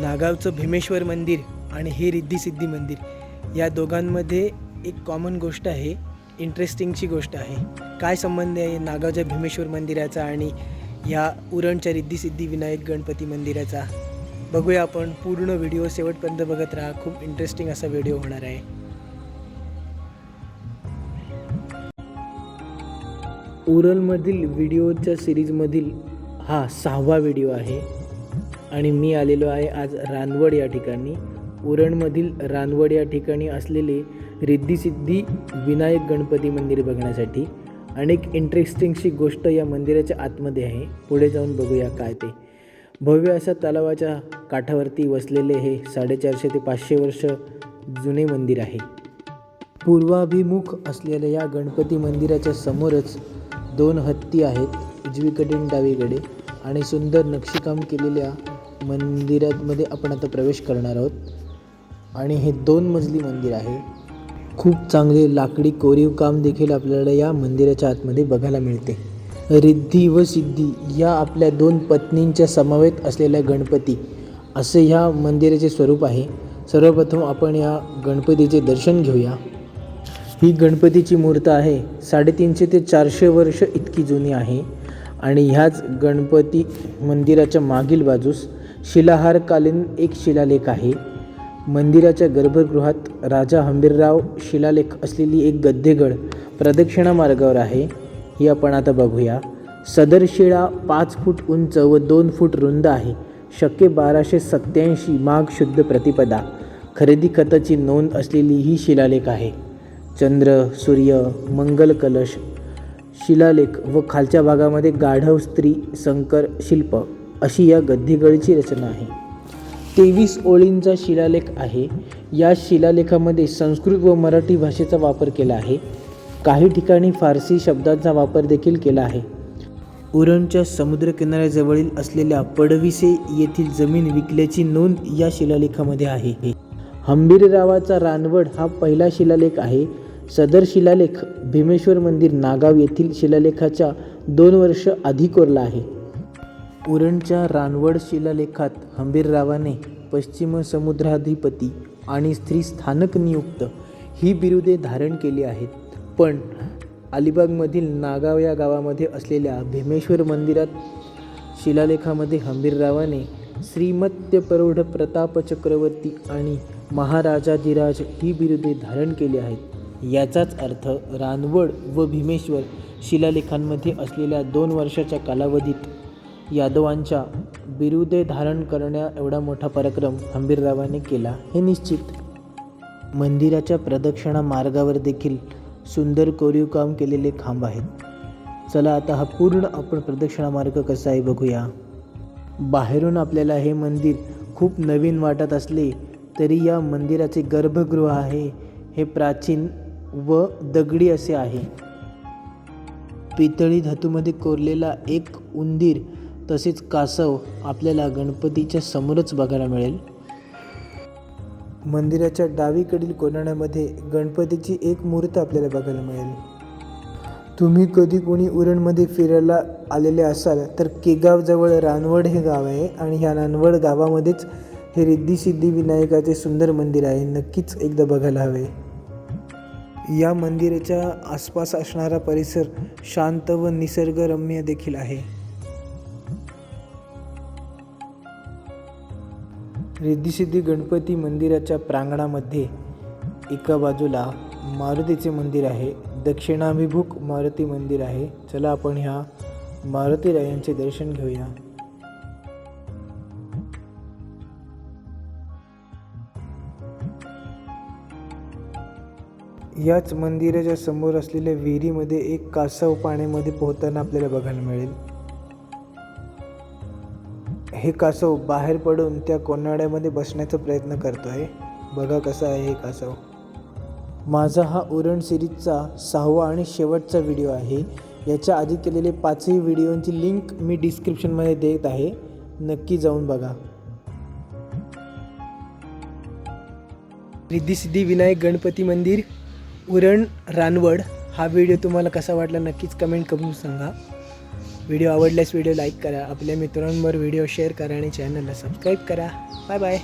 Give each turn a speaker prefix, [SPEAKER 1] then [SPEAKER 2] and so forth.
[SPEAKER 1] नागावचं भीमेश्वर मंदिर आणि हे रिद्धिसिद्धी मंदिर या दोघांमध्ये एक कॉमन गोष्ट आहे इंटरेस्टिंगची गोष्ट आहे. काय संबंध आहे नागावच्या भीमेश्वर मंदिराचा आणि ह्या उरणच्या रिद्धीसिद्धी विनायक गणपती मंदिराचा? बघूया आपण पूर्ण व्हिडिओ शेवटपर्यंत बघत राहा. खूप इंटरेस्टिंग असा व्हिडिओ होणार आहे. उरणमधील व्हिडिओच्या सिरीजमधील हा सहावा व्हिडिओ आहे. आणि मी आलेलो आहे आज रानवड या ठिकाणी. उरणमधील रानवड या ठिकाणी असलेले रिद्धिसिद्धी विनायक गणपती मंदिर बघण्यासाठी अनेक इंटरेस्टिंगशी गोष्ट या मंदिराच्या आतमध्ये आहे. पुढे जाऊन बघूया काय ते. भव्य अशा तलावाच्या काठावरती वसलेले हे साडेचारशे ते पाचशे वर्ष जुने मंदिर आहे. पूर्वाभिमुख असलेल्या या गणपती मंदिराच्या समोरच दोन हत्ती आहेत. उजवीकडे डावीकडे आणि सुंदर नक्षीकाम केलेल्या मंदिरामध्ये आपण आता प्रवेश करणार आहोत. आणि हे दोन मजली मंदिर आहे. खूप चांगले लाकडी कोरीव काम देखील आपल्याला या मंदिराच्या आतमध्ये बघायला मिळते. रिद्धी व सिद्धी या आपल्या दोन पत्नींच्या समवेत असलेल्या गणपती असे ह्या मंदिराचे स्वरूप आहे. सर्वप्रथम आपण या गणपतीचे दर्शन घेऊया. ही गणपतीची मूर्त आहे. साडेतीनशे ते चारशे वर्ष इतकी जुनी आहे. आणि ह्याच गणपती मंदिराच्या मागील बाजूस शिलाहारकालीन एक शिलालेख आहे. मंदिराच्या गर्भगृहात राजा हंबीरराव शिलालेख असलेली एक गद्यगड प्रदक्षिणा मार्गावर आहे. ही आपण आता बघूया. सदर शिळा पाच फूट उंच व दोन फूट रुंद आहे. शक्य बाराशे सत्याऐंशी माघ शुद्ध प्रतिपदा. खरेदी खताची नोंद असलेली ही शिलालेख आहे. चंद्र सूर्य मंगल कलश शिलालेख व खालच्या भागामध्ये गाढव स्त्री संकर शिल्प. अशी या गद्दीगडीची रचना आहे. तेवीस ओळींचा शिलालेख आहे. या शिलालेखामध्ये संस्कृत व मराठी भाषेचा वापर केला आहे. काही ठिकाणी फारसी शब्दांचा वापर देखील केला आहे. उरणच्या समुद्रकिनाऱ्याजवळील असलेल्या पडविसे येथील जमीन विकल्याची नोंद या शिलालेखामध्ये आहे. हंबीररावाचा रानवड हा पहिला शिलालेख आहे. सदर शिलालेख भीमेश्वर मंदिर नागाव येथील शिलालेखाच्या दोन वर्ष आधी कोरला आहे. उरणच्या रानवड शिलालेखात हंबीररावाने पश्चिम समुद्राधिपती आणि स्त्री स्थानक नियुक्त ही बिरुदे धारण केली आहेत. पण अलिबागमधील नागाव या गावामध्ये असलेल्या भीमेश्वर मंदिरात शिलालेखामध्ये हंबीररावाने श्रीमत्य प्रौढ प्रताप चक्रवर्ती आणि महाराजाधिराज ही बिरुदे धारण केली आहेत. याचाच अर्थ रानवड व भीमेश्वर शिलालेखांमध्ये असलेल्या दोन वर्षाच्या कालावधीत यादवांच्या बिरुदे धारण करण्या एवढा मोठा पराक्रम हंबीररावाने केला. हे निश्चित. मंदिराच्या प्रदक्षिणा मार्गावर देखील सुंदर कोरीव काम केलेले खांब आहेत. चला आता हा पूर्ण आपण प्रदक्षिणा मार्ग कसा आहे बघूया. बाहेरून आपल्याला हे मंदिर खूप नवीन वाटत असले तरी या मंदिराचे गर्भगृह आहे. हे प्राचीन व दगडी असे आहे. पितळी धातूमध्ये कोरलेला एक उंदीर तसेच कासव आपल्याला गणपतीच्या समोरच बघायला मिळेल. मंदिराच्या डावीकडील कोनाण्यामध्ये गणपतीची एक मूर्त आपल्याला बघायला मिळेल. तुम्ही कधी कोणी उरणमध्ये फिरायला आलेले असाल तर केगावजवळ रानवड हे गाव आहे आणि ह्या रानवड गावामध्येच हे रिद्धी विनायकाचे सुंदर मंदिर आहे. नक्कीच एकदा बघायला हवे. या मंदिराच्या आसपास असणारा परिसर शांत व निसर्गरम्य देखील आहे. रिद्धिसिद्धी गणपती मंदिराच्या प्रांगणामध्ये एका बाजूला मारुतीचे मंदिर आहे. दक्षिणाभिमुख मारुती मंदिर आहे. चला आपण ह्या मारुतीरायांचे दर्शन घेऊया. याच मंदिराच्या समोर असलेल्या विहिरीमध्ये एक कासव पाण्यामध्ये पोहताना आपल्याला बघायला मिळेल. हे कासव बाहेर पडून त्या कोनाड्यामध्ये बसण्याचा प्रयत्न करतो आहे बघा कसा आहे हे कासव. माझा हा उरण सिरीजचा सहावा आणि शेवटचा व्हिडिओ आहे. याच्या आधी केलेले पाचही व्हिडिओंची लिंक मी डिस्क्रिप्शनमध्ये देत आहे. नक्की जाऊन बघा. रिद्धी सिद्धी विनायक गणपती मंदिर उरण रानवड हा व्हिडिओ तुम्हाला कसा वाटला नक्कीच कमेंट करून सांगा. व्हिडिओ आवडल्यास व्हिडिओ लाईक करा. आपल्या मित्रांवर व्हिडिओ शेअर करा आणि चॅनलला सबस्क्राईब करा. Bye bye.